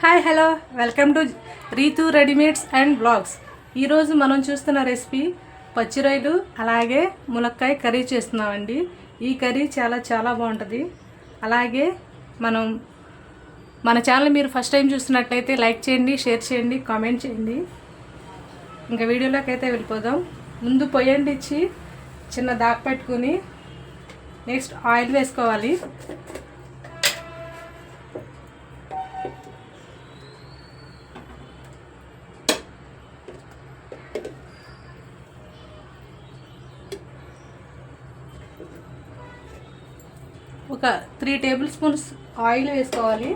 Hi hello. Welcome to Ritu readymades and blogs. ఈరోజు మనం చూస్తున్న రెసిపీ పచ్చి రొయ్యలు అలాగే ములక్కాయ కర్రీ చేస్తున్నామండి. ఈ కర్రీ చాలా చాలా బాగుంటుంది. అలాగే మనం మన ఛానల్ మీరు ఫస్ట్ టైం చూస్తున్నట్టయితే లైక్ చేయండి షేర్ చేయండి కామెంట్ చేయండి. ఇంకా వీడియోలోకి అయితే వెళ్ళిపోదాం. ముందు పొయ్యండి ఇచ్చి చిన్న దాక పెట్టుకుని నెక్స్ట్ ఆయిల్ వేసుకోవాలి ఒక త్రీ టేబుల్ స్పూన్స్ ఆయిల్ వేసుకోవాలి.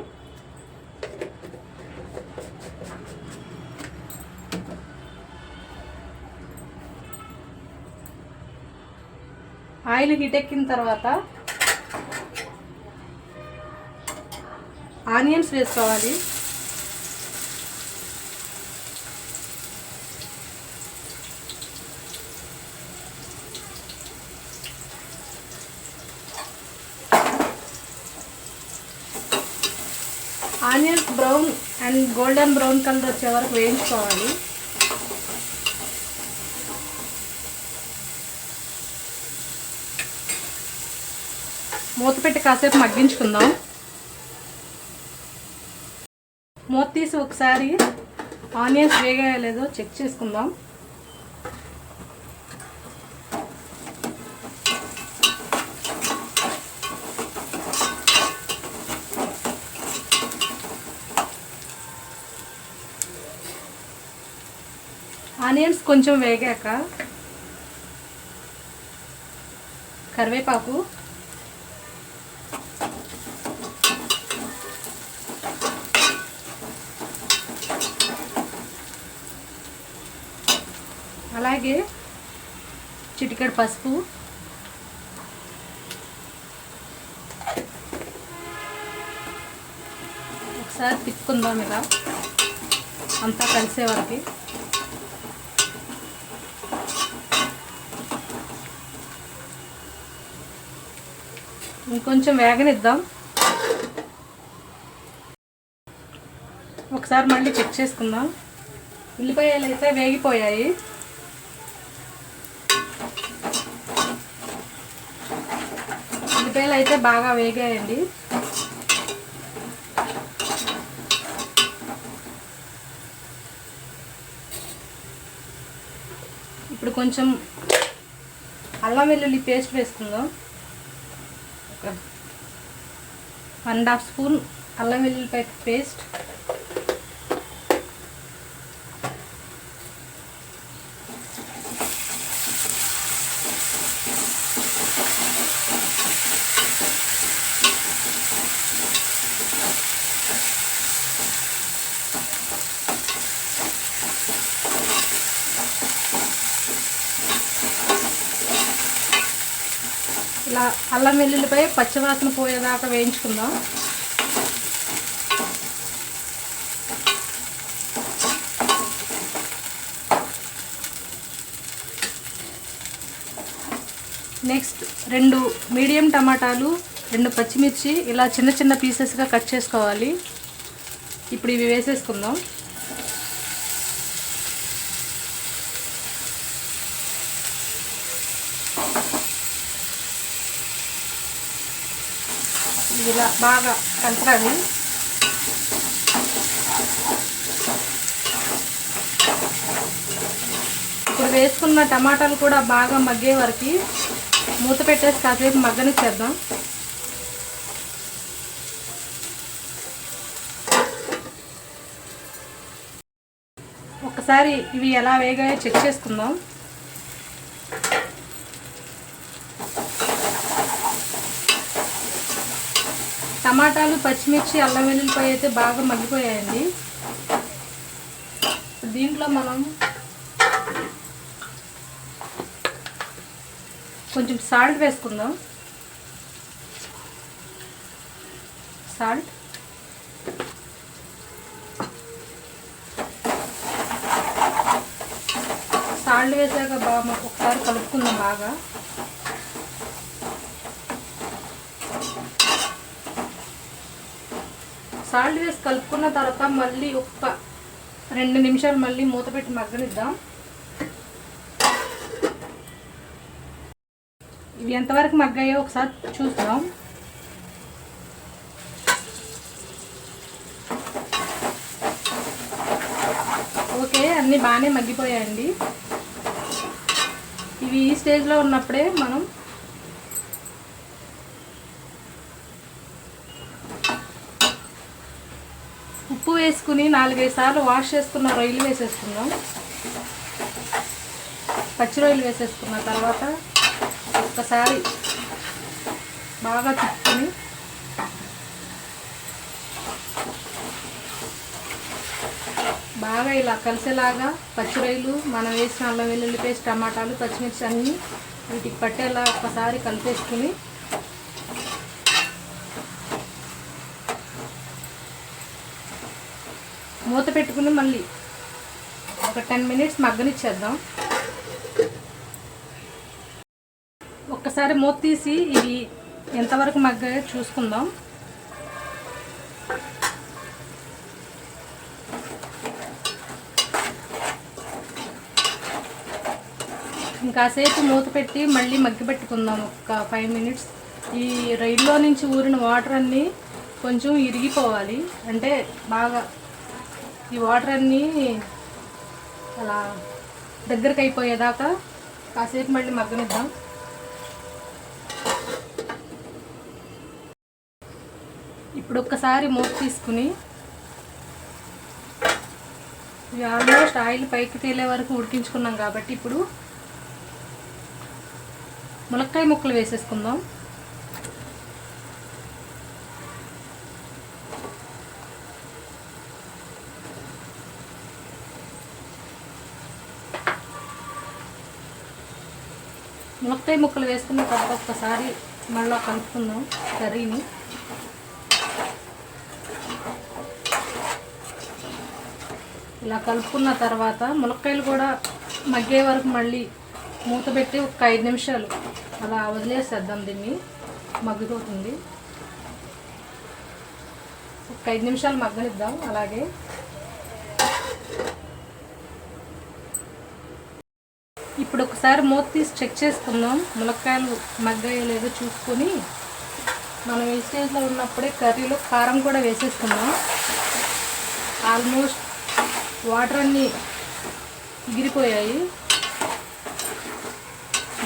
ఆయిల్ హీట్ ఎక్కిన తర్వాత ఆనియన్స్ వేసుకోవాలి. Onions brown and golden brown colour వచ్చే వరకు వేయించుకోవాలి. మూత పెట్టి కాసేపు మగ్గించుకుందాం. మూత తీసి ఒకసారి ఆనియన్స్ వేగాయో లేదో చెక్ చేసుకుందాం. ఆనియన్స్ కొంచెం వేగాక కరివేపాకు అలాగే చిటికెడు పసుపు ఒకసారి తిప్పుకుందాం ఇలా. అంతా కలిసే వరకు. ఇంకొంచెం వేగనిద్దాం. ఒకసారి మళ్ళీ చెక్ చేసుకుందాం. ఉల్లిపాయలు అయితే వేగిపోయాయి. ఉల్లిపాయలు అయితే బాగా వేగాయండి. ఇప్పుడు కొంచెం అల్లం వెల్లుల్లి పేస్ట్ వేసుకుందాం. వన్ హాఫ్ స్పూన్ అల్లం వెల్లుల్లిపాయ పేస్ట్ ఇలా అల్లం వెల్లుల్లిపై పచ్చివాసన పోయేదాకా వేయించుకుందాం. నెక్స్ట్ రెండు మీడియం టమాటాలు రెండు పచ్చిమిర్చి ఇలా చిన్న చిన్న పీసెస్గా కట్ చేసుకోవాలి. ఇప్పుడు ఇవి వేసేసుకుందాం. ఇలా బాగా కలపాలి. ఇప్పుడు వేసుకున్న టమాటాలు కూడా బాగా మగ్గే వరకు మూత పెట్టేసి కాసేపు మగ్గనిచ్చేద్దాం. ఒకసారి ఇవి ఎలా వేగాయో చెక్ చేసుకుందాం. టమాటాలు పచ్చిమిర్చి అల్లం వెల్లుల్లిపాయ అయితే బాగా మగ్గిపోయాయండి. దీంట్లో మనం కొంచెం సాల్ట్ వేసుకుందాం. సాల్ట్. సాల్ట్ వేసాక బాగా ఒకసారి కలుపుకుందాం బాగా. సాల్ట్ వేసి కలుపుకున్న తర్వాత మళ్ళీ ఒక్క రెండు నిమిషాలు మళ్ళీ మూత పెట్టి మగ్గనిద్దాం. ఇవి ఎంతవరకు మగ్గాయో ఒకసారి చూద్దాం ఓకే అన్నీ బాగానే మగ్గిపోయాయండి. ఇవి ఈ స్టేజ్లో ఉన్నప్పుడే మనం వేసుకుని నాలుగైదు సార్లు వాష్ చేసుకున్న రొయ్యలు వేసేసుకుందాం. పచ్చి రొయ్యలు వేసేసుకున్న తర్వాత ఒక్కసారి బాగా తిప్పుకొని బాగా ఇలా కలిసేలాగా పచ్చి రొయ్యలు మనం వేసిన అల్లం వెల్లుల్లి పేస్ట్ టమాటాలు పచ్చిమిర్చి అన్నీ వీటికి పట్టేలా ఒక్కసారి కలిపేసుకుని మూత పెట్టుకుని మళ్ళీ ఒక టెన్ మినిట్స్ మగ్గనిచ్చేద్దాం. ఒక్కసారి మూత తీసి ఇవి ఎంతవరకు మగ్గాయో చూసుకుందాం. ఇంకాసేపు మూత పెట్టి మళ్ళీ మగ్గి పెట్టుకుందాం ఒక ఫైవ్ మినిట్స్. ఈ రైల్లో నుంచి ఊరిన వాటర్ అన్నీ కొంచెం ఇరిగిపోవాలి. అంటే బాగా ఈ వాటర్ అన్నీ అలా దగ్గరికి అయిపోయేదాకా కాసేపు మళ్ళీ మగ్గనిద్దాం. ఇప్పుడు ఒక్కసారి మూత తీసుకుని ఇవి ఆల్మోస్ట్ ఆయిల్ పైకి తేలే వరకు ఉడికించుకున్నాం కాబట్టి ఇప్పుడు ములక్కాయ ముక్కలు వేసేసుకుందాం. మునక్కాయ ముక్కలు వేసుకున్న తర్వాత ఒక్కసారి మళ్ళీ కలుపుకుందాం కర్రీని. ఇలా కలుపుకున్న తర్వాత ములక్కాయలు కూడా మగ్గే వరకు మళ్ళీ మూత పెట్టి ఒక ఐదు నిమిషాలు అలా వదిలేసేద్దాం దీన్ని. మగ్గిపోతుంది. ఒక ఐదు నిమిషాలు మగ్గనిద్దాం. అలాగే ఇప్పుడు ఒకసారి మూత తీసి చెక్ చేసుకుందాం. మునక్కాయలు మగ్గాయో లేదో చూసుకొని మనం ఈ స్టేజ్లో ఉన్నప్పుడే కర్రీలో కారం కూడా వేసేసుకుందాం. ఆల్మోస్ట్ వాటర్ అన్నీ ఎగిరిపోయాయి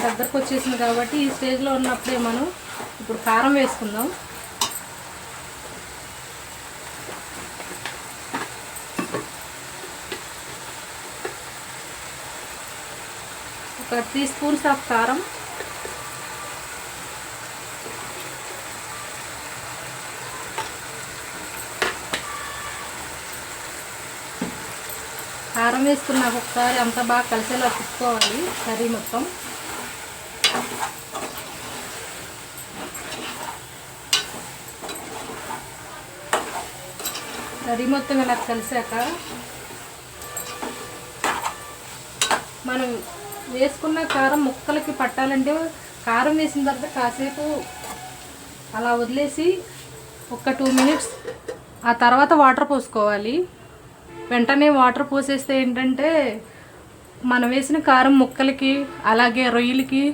దగ్గరకు వచ్చేసింది కాబట్టి ఈ స్టేజ్లో ఉన్నప్పుడే మనం ఇప్పుడు కారం వేసుకుందాం. ఒక త్రీ స్పూన్స్ ఆఫ్ కారం. కారం వేసుకున్నాక ఒకసారి అంతా బాగా కలిసేలా తిప్పుకోవాలి కర్రీ మొత్తం. కర్రీ మొత్తం ఇలా కలిసాక మనం వేసుకున్న కారం ముక్కలకి పట్టాలంటే కారం వేసిన తర్వాత కాసేపు అలా వదిలేసి ఒక టూ మినిట్స్ ఆ తర్వాత వాటర్ పోసుకోవాలి. వెంటనే వాటర్ పోసేస్తే ఏంటంటే మనం వేసిన కారం ముక్కలకి అలాగే రొయ్యలకి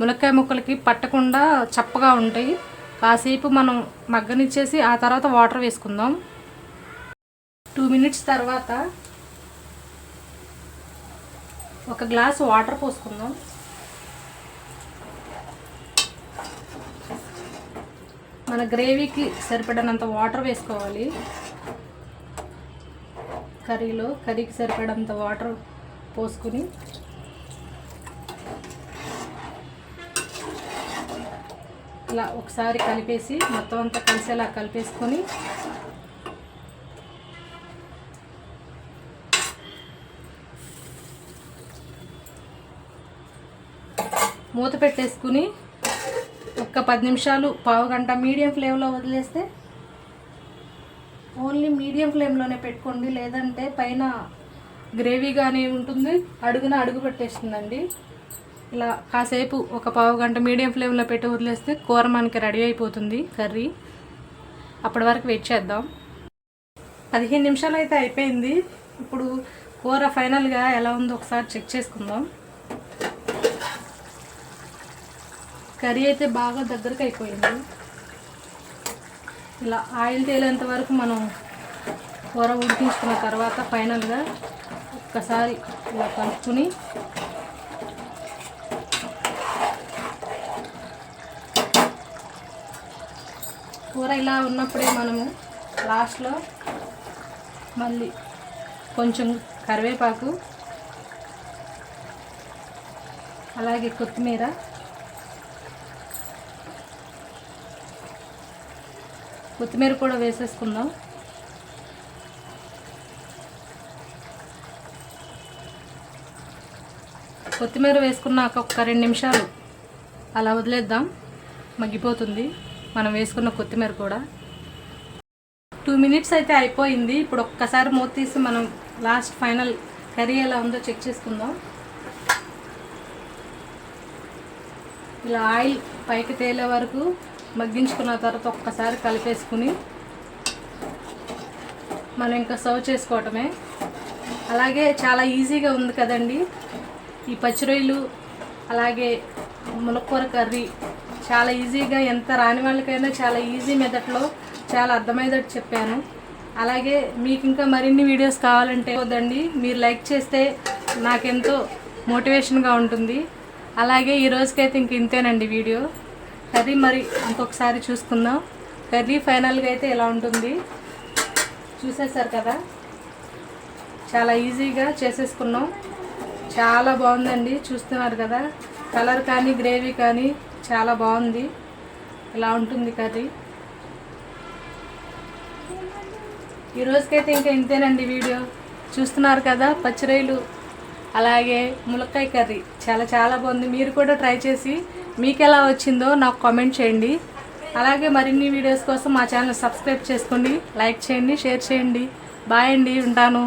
ములక్కాయ ముక్కలకి పట్టకుండా చప్పగా ఉంటాయి. కాసేపు మనం మగ్గనిచ్చేసి ఆ తర్వాత వాటర్ వేసుకుందాం. టూ మినిట్స్ తర్వాత ఒక గ్లాస్ వాటర్ పోసుకుందాం. మన గ్రేవీకి సరిపడినంత వాటర్ వేసుకోవాలి. కర్రీలో కర్రీకి సరిపడంత వాటర్ పోసుకుని ఇలా ఒకసారి కలిపేసి మొత్తం అంతా కలిసేలా కలిపేసుకొని మూత పెట్టేసుకుని ఒక్క పది నిమిషాలు పావు గంట మీడియం ఫ్లేమ్లో వదిలేస్తే ఓన్లీ మీడియం ఫ్లేమ్లోనే పెట్టుకోండి. లేదంటే పైన గ్రేవీగానే ఉంటుంది అడుగున అడుగు పెట్టేస్తుందండి. ఇలా కాసేపు ఒక పావు గంట మీడియం ఫ్లేమ్లో పెట్టి వదిలేస్తే కూర మనకి రెడీ అయిపోతుంది కర్రీ. అప్పటి వరకు వెయిట్ చేద్దాం. పదిహేను నిమిషాలు అయితే అయిపోయింది. ఇప్పుడు కూర ఫైనల్గా ఎలా ఉందో ఒకసారి చెక్ చేసుకుందాం. కర్రీ అయితే బాగా దగ్గరకు అయిపోయింది. ఇలా ఆయిల్ తేలేంత వరకు మనం కూర ఉడికించుకున్న తర్వాత ఫైనల్గా ఒక్కసారి ఇలా కలుపుకుని కూర ఇలా ఉన్నప్పుడే మనము లాస్ట్లో మళ్ళీ కొంచెం కరివేపాకు అలాగే కొత్తిమీర కొత్తిమీర కూడా వేసేసుకుందాం. కొత్తిమీర వేసుకున్నాక ఒక రెండు నిమిషాలు అలా వదిలేద్దాం. మగ్గిపోతుంది. మనం వేసుకున్న కొత్తిమీర కూడా. టూ మినిట్స్ అయితే అయిపోయింది. ఇప్పుడు ఒక్కసారి మూత తీసి మనం లాస్ట్ ఫైనల్ కర్రీ ఎలా ఉందో చెక్ చేసుకుందాం. ఇలా ఆయిల్ పైకి తేలే వరకు మగ్గించుకున్న తర్వాత ఒక్కసారి కలిపేసుకుని మనం ఇంకా సర్వ్ చేసుకోవటమే. అలాగే చాలా ఈజీగా ఉంది కదండి. ఈ పచ్చి రొయ్యలు అలాగే ములక్కూర కర్రీ చాలా ఈజీగా ఎంత రాని వాళ్ళకైనా చాలా ఈజీ మెథడ్లో చాలా అర్థమయ్యేటట్టు చెప్పాను. అలాగే మీకు ఇంకా మరిన్ని వీడియోస్ కావాలంటే వద్దండి. మీరు లైక్ చేస్తే నాకెంతో మోటివేషన్గా ఉంటుంది. అలాగే ఈ రోజుకైతే ఇంక ఇంతేనండి వీడియో. కర్రీ మరి ఇంకొకసారి చూసుకుందాం. కర్రీ ఫైనల్గా అయితే ఎలా ఉంటుంది? చూసేసారు కదా? చాలా ఈజీగా చేసేసుకున్నాం. చాలా బాగుందండి చూస్తున్నారు కదా? కలర్ కానీ గ్రేవీ కానీ చాలా బాగుంది. ఇలా ఉంటుంది కర్రీ? ఈ రోజుకైతే ఇంకా ఇంతేనండి వీడియో. చూస్తున్నారు కదా? పచ్చిరొయ్యలు అలాగే ములక్కాయ కర్రీ. చాలా చాలా బాగుంది. మీరు కూడా ట్రై చేసి మీకు ఎలా వచ్చిందో నాకు కామెంట్ చేయండి. అలాగే మరిన్ని వీడియోస్ కోసం మా ఛానల్ సబ్స్క్రైబ్ చేసుకోండి లైక్ చేయండి షేర్ చేయండి. బాయ్ అండి ఉంటాను.